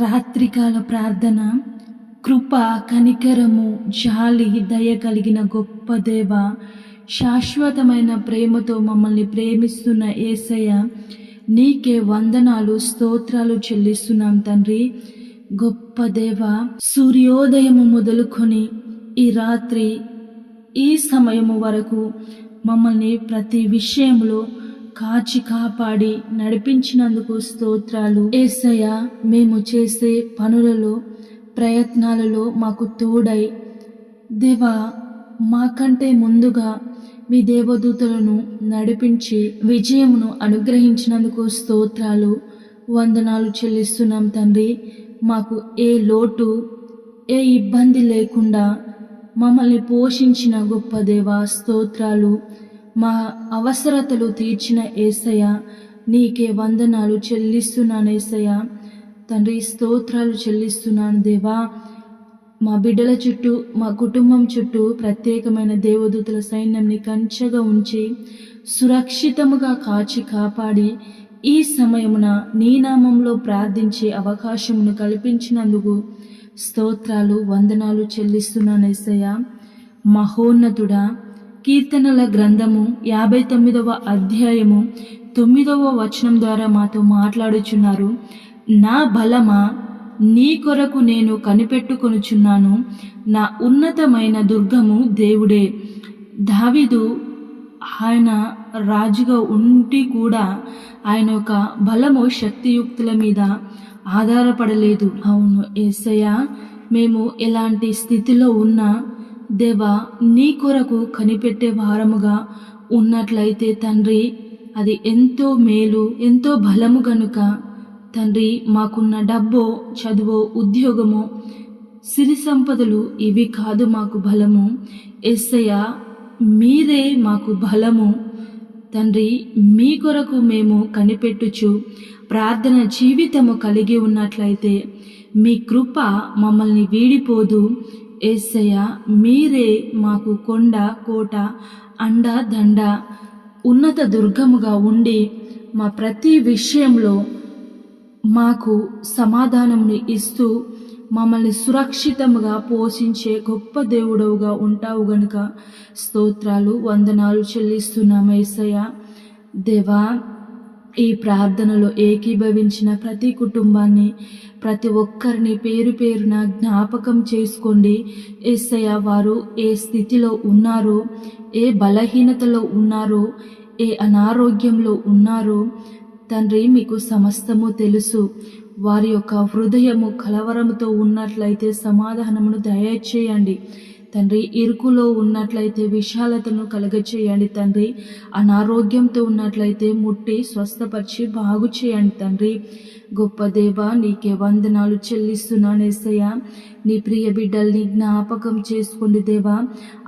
రాత్రికాల ప్రార్థన కృప కనికరము జాలి దయ కలిగిన గొప్ప దేవ శాశ్వతమైన ప్రేమతో మమ్మల్ని ప్రేమిస్తున్న ఏసయ్య నీకే వందనాలు స్తోత్రాలు చెల్లిస్తున్నాం తండ్రి. గొప్ప దేవ సూర్యోదయము మొదలుకొని ఈ రాత్రి ఈ సమయము వరకు మమ్మల్ని ప్రతి విషయంలో కాచి కాపాడి నడిపించినందుకు స్తోత్రాలు. ఏసయ్య మేము చేసే పనులలో ప్రయత్నాలలో మాకు తోడై దేవా మాకంటే ముందుగా మీ దేవదూతలను నడిపించి విజయమును అనుగ్రహించినందుకు స్తోత్రాలు. వందనాలు చెల్లిస్తున్నాం తండ్రి. మాకు ఏ లోటు ఏ ఇబ్బంది లేకుండా మమ్మల్ని పోషించిన గొప్ప దేవ స్తోత్రాలు. మా అవసరతలు తీర్చిన ఏసయ్య నీకే వందనాలు చెల్లిస్తున్నాను ఏసయ్య. తండ్రి స్తోత్రాలు చెల్లిస్తున్నాను దేవా. మా బిడ్డల చుట్టూ మా కుటుంబం చుట్టూ ప్రత్యేకమైన దేవదూతల సైన్యంని కంచగా ఉంచి సురక్షితముగా కాచి కాపాడి ఈ సమయమున నీ నామంలో ప్రార్థించే అవకాశమును కల్పించినందుకు స్తోత్రాలు వందనాలు చెల్లిస్తున్నాను ఎస్సయ్య మహోన్నతుడా కీర్తనల గ్రంథము యాభై తొమ్మిదవ అధ్యాయము తొమ్మిదవ వచనం ద్వారా మాతో మాట్లాడుచున్నారు. నా బలమా? నీ కొరకు నేను కనిపెట్టుకొనుచున్నాను. నా ఉన్నతమైన దుర్గము దేవుడే. దావిదు ఆయన రాజుగా ఉండి కూడా ఆయన యొక్క బలము శక్తియుక్తుల మీద ఆధారపడలేదు. అవును ఏసయ్య మేము ఎలాంటి స్థితిలో ఉన్నా దేవా నీ కొరకు కనిపెట్టే వారముగా ఉన్నట్లయితే తండ్రి అది ఎంతో మేలు ఎంతో బలము గనుక. తండ్రి మాకున్న డబ్బో చదువో ఉద్యోగమో సిరి సంపదలు ఇవి కాదు మాకు బలము. ఎస్సయ్య మీరే మాకు బలము. తండ్రి మీ కొరకు మేము కనిపెట్టుచు ప్రార్థన జీవితము కలిగి ఉన్నట్లయితే మీ కృప మమ్మల్ని వీడిపోదు. ఏసయ్య మీరే మాకు కొండ కోట అండ దండ ఉన్నత దుర్గముగా ఉండి మా ప్రతి విషయంలో మాకు సమాధానముని ఇస్తూ మమ్మల్ని సురక్షితముగా పోషించే గొప్ప దేవుడవుగా ఉంటావు గనుక స్తోత్రాలు వందనాలు చెల్లిస్తున్నాం ఏసయ్య. దేవా ఈ ప్రార్థనలో ఏకీభవించిన ప్రతి కుటుంబాన్ని ప్రతి ఒక్కరిని పేరు పేరున జ్ఞాపకం చేసుకోండి. ఏసయ్య వారు ఏ స్థితిలో ఉన్నారో? ఏ బలహీనతలో ఉన్నారో? ఏ అనారోగ్యంలో ఉన్నారో? తండ్రి మీకు సమస్తము తెలుసు. వారి యొక్క హృదయము కలవరముతో ఉన్నట్లయితే సమాధానమును దయచేయండి. తండ్రి ఇరుకులో ఉన్నట్లయితే విశాలతను కలగచేయండి తండ్రి. అనారోగ్యంతో ఉన్నట్లయితే ముట్టి స్వస్థపరిచి బాగు చేయండి తండ్రి. గొప్ప దేవ నీకే వందనాలు చెల్లిస్తున్నాను ఎస్సయ్య నీ ప్రియ బిడ్డల్ని జ్ఞాపకం చేసుకోండి దేవా.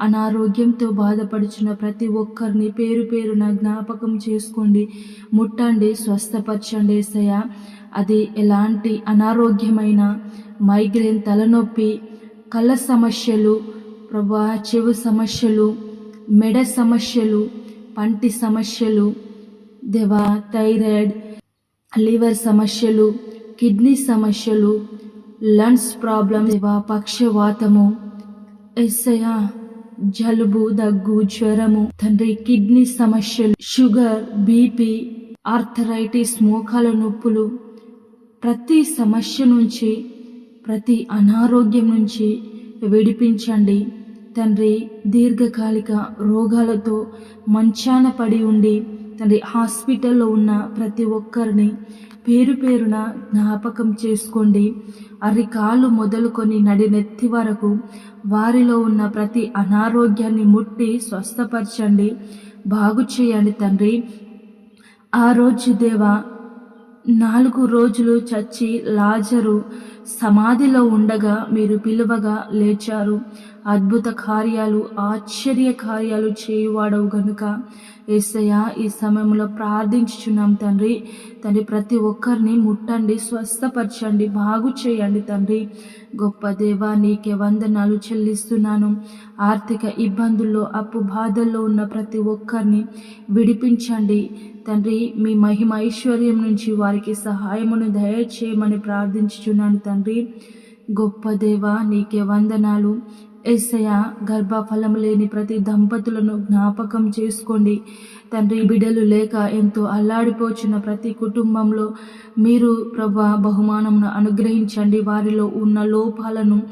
అనారోగ్యంతో బాధపడుచున్న ప్రతి ఒక్కరిని పేరు పేరున జ్ఞాపకం చేసుకోండి. ముట్టండి స్వస్థపరచండి ఎస్సయ్య అది ఎలాంటి అనారోగ్యమైన మైగ్రేన్ తలనొప్పి కళ్ళ సమస్యలు ప్రభా చెవు సమస్యలు మెడ సమస్యలు పంటి సమస్యలు దేవా థైరాయిడ్ లివర్ సమస్యలు కిడ్నీ సమస్యలు లంగ్స్ ప్రాబ్లం దేవా పక్షవాతము ఎస్సయ జలుబు దగ్గు జ్వరము తండ్రి కిడ్నీ సమస్యలు షుగర్ బీపీ ఆర్థరైటిస్ మోకాల నొప్పులు ప్రతి సమస్య నుంచి ప్రతి అనారోగ్యం నుంచి విడిపించండి. తండ్రి దీర్ఘకాలిక రోగాలతో మంచాన పడి ఉండి తండ్రి హాస్పిటల్లో ఉన్న ప్రతి ఒక్కరిని పేరు పేరున జ్ఞాపకం చేసుకోండి. అరికాలు మొదలుకొని నడినెత్తి వరకు వారిలో ఉన్న ప్రతి అనారోగ్యాన్ని ముట్టి స్వస్థపరచండి. బాగు చేయండి తండ్రి. ఆ రోజు దేవా నాలుగు రోజులు చచ్చి లాజరు సమాధిలో ఉండగా మీరు పిలువగా లేచారు. అద్భుత కార్యాలు ఆశ్చర్య కార్యాలు చేయువాడవు గనుక. ఏసయ్య ఈ సమయంలో ప్రార్థించుచున్నాం తండ్రి. తండ్రి ప్రతి ఒక్కరిని ముట్టండి స్వస్థపరచండి బాగు చేయండి తండ్రి. గొప్ప దేవా నీకే వందనాలు చెల్లిస్తున్నాను. ఆర్థిక ఇబ్బందుల్లో అప్పు బాధల్లో ఉన్న ప్రతి ఒక్కరిని విడిపించండి. తండ్రి మీ మహిమ ఐశ్వర్యం నుంచి వారికి సహాయమును దయచేయమని ప్రార్థించుచున్నాను తండ్రి. గొప్ప దేవ నీకే వందనాలు. ఎస్సయ గర్భఫలం లేని ప్రతి దంపతులను జ్ఞాపకం చేసుకోండి. తండ్రి బిడ్డలు లేక ఎంతో అల్లాడిపోచున్న ప్రతి కుటుంబంలో మీరు ప్రభా బహుమానమును అనుగ్రహించండి. వారిలో ఉన్న లోపాలను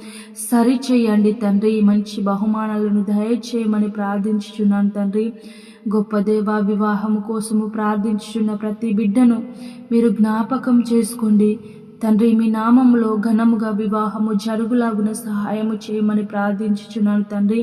సరిచేయండి తండ్రి. మంచి బహుమానాలను దయచేయమని ప్రార్థించుచున్నాను తండ్రి. గొప్ప దేవ వివాహం కోసము ప్రార్థించుచున్న ప్రతి బిడ్డను మీరు జ్ఞాపకం చేసుకోండి. తండ్రి మీ నామంలో ఘనముగా వివాహము జరుగులాగున సహాయము చేయమని ప్రార్థించుచున్నాను తండ్రి.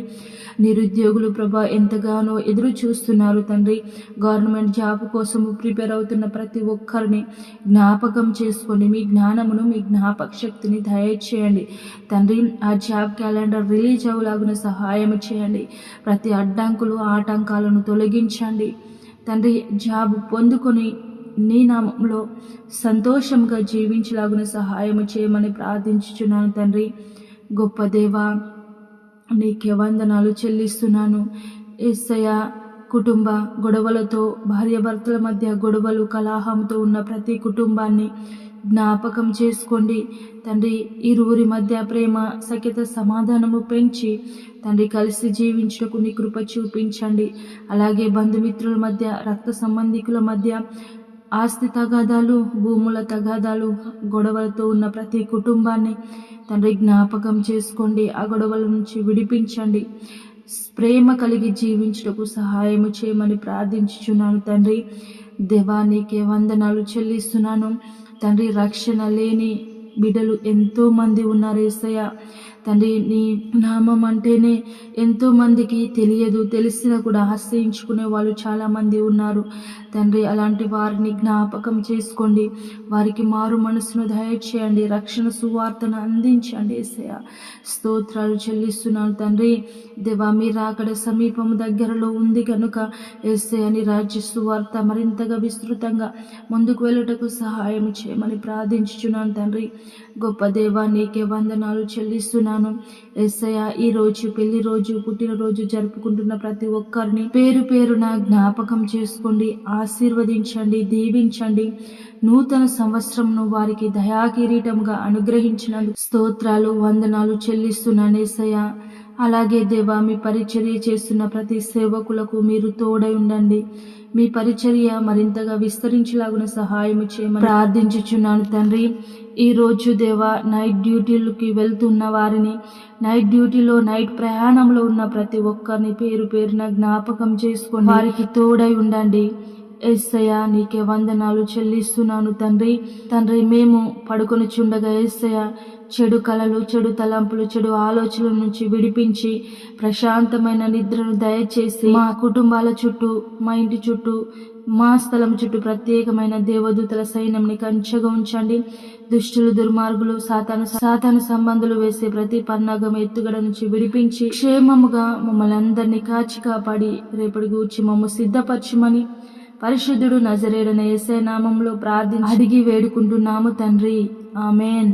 నిరుద్యోగులు ప్రభా ఎంతగానో ఎదురు చూస్తున్నారు తండ్రి. గవర్నమెంట్ జాబ్ కోసము ప్రిపేర్ అవుతున్న ప్రతి ఒక్కరిని జ్ఞాపకం చేసుకొని మీ జ్ఞానమును మీ జ్ఞాపక శక్తిని దయచేయండి. తండ్రి ఆ జాబ్ క్యాలెండర్ రిలీజ్ అవ్వలాగున సహాయం చేయండి. ప్రతి అడ్డంకులు ఆటంకాలను తొలగించండి. తండ్రి జాబ్ పొందుకొని నీ నామంలో సంతోషంగా జీవించలాగున సహాయం చేయమని ప్రార్థించుచున్నాను తండ్రి. గొప్ప దేవా నీకే వందనాలు చెల్లిస్తున్నాను. ఏసయ్య కుటుంబ గొడవలతో భార్యాభర్తల మధ్య గొడవలు కలాహంతో ఉన్న ప్రతి కుటుంబాన్ని జ్ఞాపకం చేసుకోండి. తండ్రి ఇరువురి మధ్య ప్రేమ సఖ్యత సమాధానము పెంచి తండ్రి కలిసి జీవించటకు నీ కృప చూపించండి. అలాగే బంధుమిత్రుల మధ్య రక్త సంబంధికుల మధ్య ఆస్తి తగాదాలు భూముల తగాదాలు గొడవలతో ఉన్న ప్రతి కుటుంబాన్ని తండ్రి జ్ఞాపకం చేసుకోండి ఆ గొడవల నుంచి విడిపించండి. ప్రేమ కలిగి జీవించుటకు సహాయం చేయమని ప్రార్థించుచున్నాను తండ్రి. దేవానికి వందనాలు చెల్లిస్తున్నాను. తండ్రి రక్షణ లేని బిడ్డలు ఎంతోమంది ఉన్నారు ఏసయ్య. తండ్రి నీ నామం అంటేనే ఎంతో మందికి తెలియదు తెలిసినా కూడా ఆశ్రయించుకునే వాళ్ళు చాలామంది ఉన్నారు. తండ్రి అలాంటి వారిని జ్ఞాపకం చేసుకోండి. వారికి మారు మనసును దయచేయండి. రక్షణ సువార్తను అందించండి. ఏసయ స్తోత్రాలు చెల్లిస్తున్నాను తండ్రి. దేవా మీరు అక్కడ సమీపం దగ్గరలో ఉంది కనుక ఏసయ్య అని రాజ్య సువార్త మరింతగా విస్తృతంగా ముందుకు వెళ్ళటకు సహాయం చేయమని ప్రార్థించుచున్నాను తండ్రి. గొప్ప దేవా నీకే వందనాలు చెల్లిస్తున్నాను. ఎస్ఐ ఈ రోజు పెళ్ళి రోజు పుట్టినరోజు జరుపుకుంటున్న ప్రతి ఒక్కరిని పేరు పేరున జ్ఞాపకం చేసుకోండి ఆశీర్వదించండి దీవించండి. నూతన సంవత్సరంను వారికి దయాకిరీటంగా అనుగ్రహించినందుకు స్తోత్రాలు వందనాలు చెల్లిస్తున్నాను అలాగే దేవా మీ పరిచర్య చేస్తున్న ప్రతి సేవకులకు మీరు తోడై ఉండండి. మీ పరిచర్య మరింతగా విస్తరించేలాగున సహాయం చేయమని ప్రార్థించుచున్నాను తండ్రి. ఈ రోజు దేవా నైట్ డ్యూటీలకి వెళ్తున్న వారిని నైట్ డ్యూటీలో నైట్ ప్రయాణంలో ఉన్న ప్రతి ఒక్కరిని పేరు పేరున జ్ఞాపకం చేసుకొని వారికి తోడై ఉండండి. ఎస్సయ్య నీకే వందనాలు చెల్లిస్తున్నాను తండ్రి. తండ్రి మేము పడుకొని చుండగా ఎస్సయ్య చెడు కళలు చెడు తలంపులు చెడు ఆలోచనల నుంచి విడిపించి ప్రశాంతమైన నిద్రను దయచేసి మా కుటుంబాల చుట్టూ మా ఇంటి చుట్టూ మా స్థలం చుట్టూ ప్రత్యేకమైన దేవదూతల సైన్యంని కంచగా ఉంచండి. దుష్టులు దుర్మార్గులు సాతాను సాతాను సంబంధులు వేసే ప్రతి పన్నాగం ఎత్తుగడ నుంచి విడిపించి క్షేమముగా మమ్మల్ని అందరినీ కాచి కాపాడి రేపటి గూర్చి మమ్మల్ని సిద్ధపరచమని పరిశుద్ధుడు నజరేడన ఏసే నామంలో ప్రార్థించి అడిగి వేడుకుంటున్నాము తండ్రి. ఆమెన్.